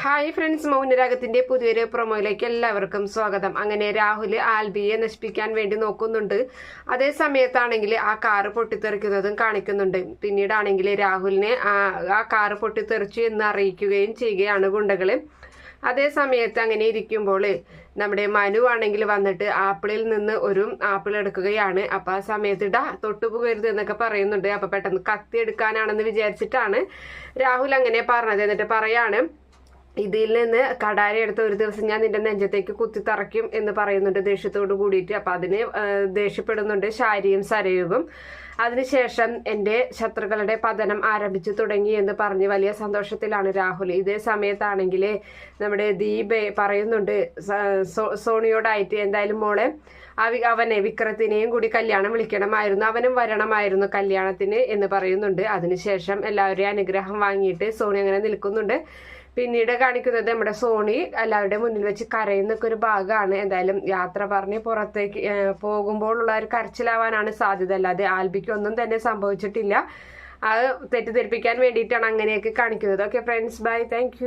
Hi friends മൗനരാഗത്തിന്റെ പുതിയൊരു പ്രൊമോയിലേക്ക് എല്ലാവർക്കും സ്വാഗതം. അങ്ങനെ രാഹുൽ ആൽബിയെ നശിപ്പിക്കാൻ വേണ്ടി നോക്കുന്നുണ്ട്. അതേ സമയത്താണെങ്കിൽ ആ കാറ് പൊട്ടിത്തെറിക്കുന്നതും കാണിക്കുന്നുണ്ട്. പിന്നീടാണെങ്കിൽ രാഹുലിനെ ആ കാറ് പൊട്ടിത്തെറിച്ചു എന്ന് അറിയിക്കുകയും ചെയ്യുകയാണ് ഗുണ്ടകൾ അതേ സമയത്ത് അങ്ങനെ ഇരിക്കുമ്പോൾ നമ്മുടെ മനു ആണെങ്കിൽ വന്നിട്ട് ആപ്പിളിൽ നിന്ന് ഒരു ആപ്പിൾ എടുക്കുകയാണ്. അപ്പം ആ സമയത്ത് ഇടാ തൊട്ടുപോകരുത് എന്നൊക്കെ പറയുന്നുണ്ട്. അപ്പം പെട്ടെന്ന് കത്തി എടുക്കാനാണെന്ന് വിചാരിച്ചിട്ടാണ് രാഹുൽ അങ്ങനെ പറഞ്ഞത്. എന്നിട്ട് പറയാണ് ഇതിൽ നിന്ന് കടാരി എടുത്ത് ഒരു ദിവസം ഞാൻ നിന്റെ നെഞ്ചത്തേക്ക് കുത്തി തറയ്ക്കും എന്ന് പറയുന്നുണ്ട് ദേഷ്യത്തോട് കൂടിയിട്ട്. അപ്പം അതിന് ദേഷ്യപ്പെടുന്നുണ്ട് ശാരിയും സരയുഗും. അതിനുശേഷം എന്റെ ശത്രുക്കളുടെ പതനം ആരംഭിച്ചു തുടങ്ങി എന്ന് പറഞ്ഞ് വലിയ സന്തോഷത്തിലാണ് രാഹുൽ. ഇതേ സമയത്താണെങ്കിൽ നമ്മുടെ ദീപ് പറയുന്നുണ്ട് സോണിയോടായിട്ട് എന്തായാലും മോളെ അവനെ വിക്രത്തിനെയും കൂടി കല്യാണം വിളിക്കണമായിരുന്നു അവനും വരണമായിരുന്നു കല്യാണത്തിന് എന്ന് പറയുന്നുണ്ട്. അതിനുശേഷം എല്ലാവരുടെയും അനുഗ്രഹം വാങ്ങിയിട്ട് സോണി അങ്ങനെ നിൽക്കുന്നുണ്ട്. പിന്നീട് കാണിക്കുന്നത് നമ്മുടെ സോണി എല്ലാവരുടെ മുന്നിൽ വെച്ച് കരയുന്നൊക്കെ ഒരു ഭാഗമാണ്. എന്തായാലും യാത്ര പറഞ്ഞ് പുറത്തേക്ക് പോകുമ്പോഴുള്ള ഒരു കരച്ചിലാവാനാണ് സാധ്യത. അല്ലാതെ ആൽബിക്കൊന്നും തന്നെ സംഭവിച്ചിട്ടില്ല. അത് തെറ്റിദ്ധരിപ്പിക്കാൻ വേണ്ടിയിട്ടാണ് അങ്ങനെയൊക്കെ കാണിക്കുന്നത്. Okay friends bye thank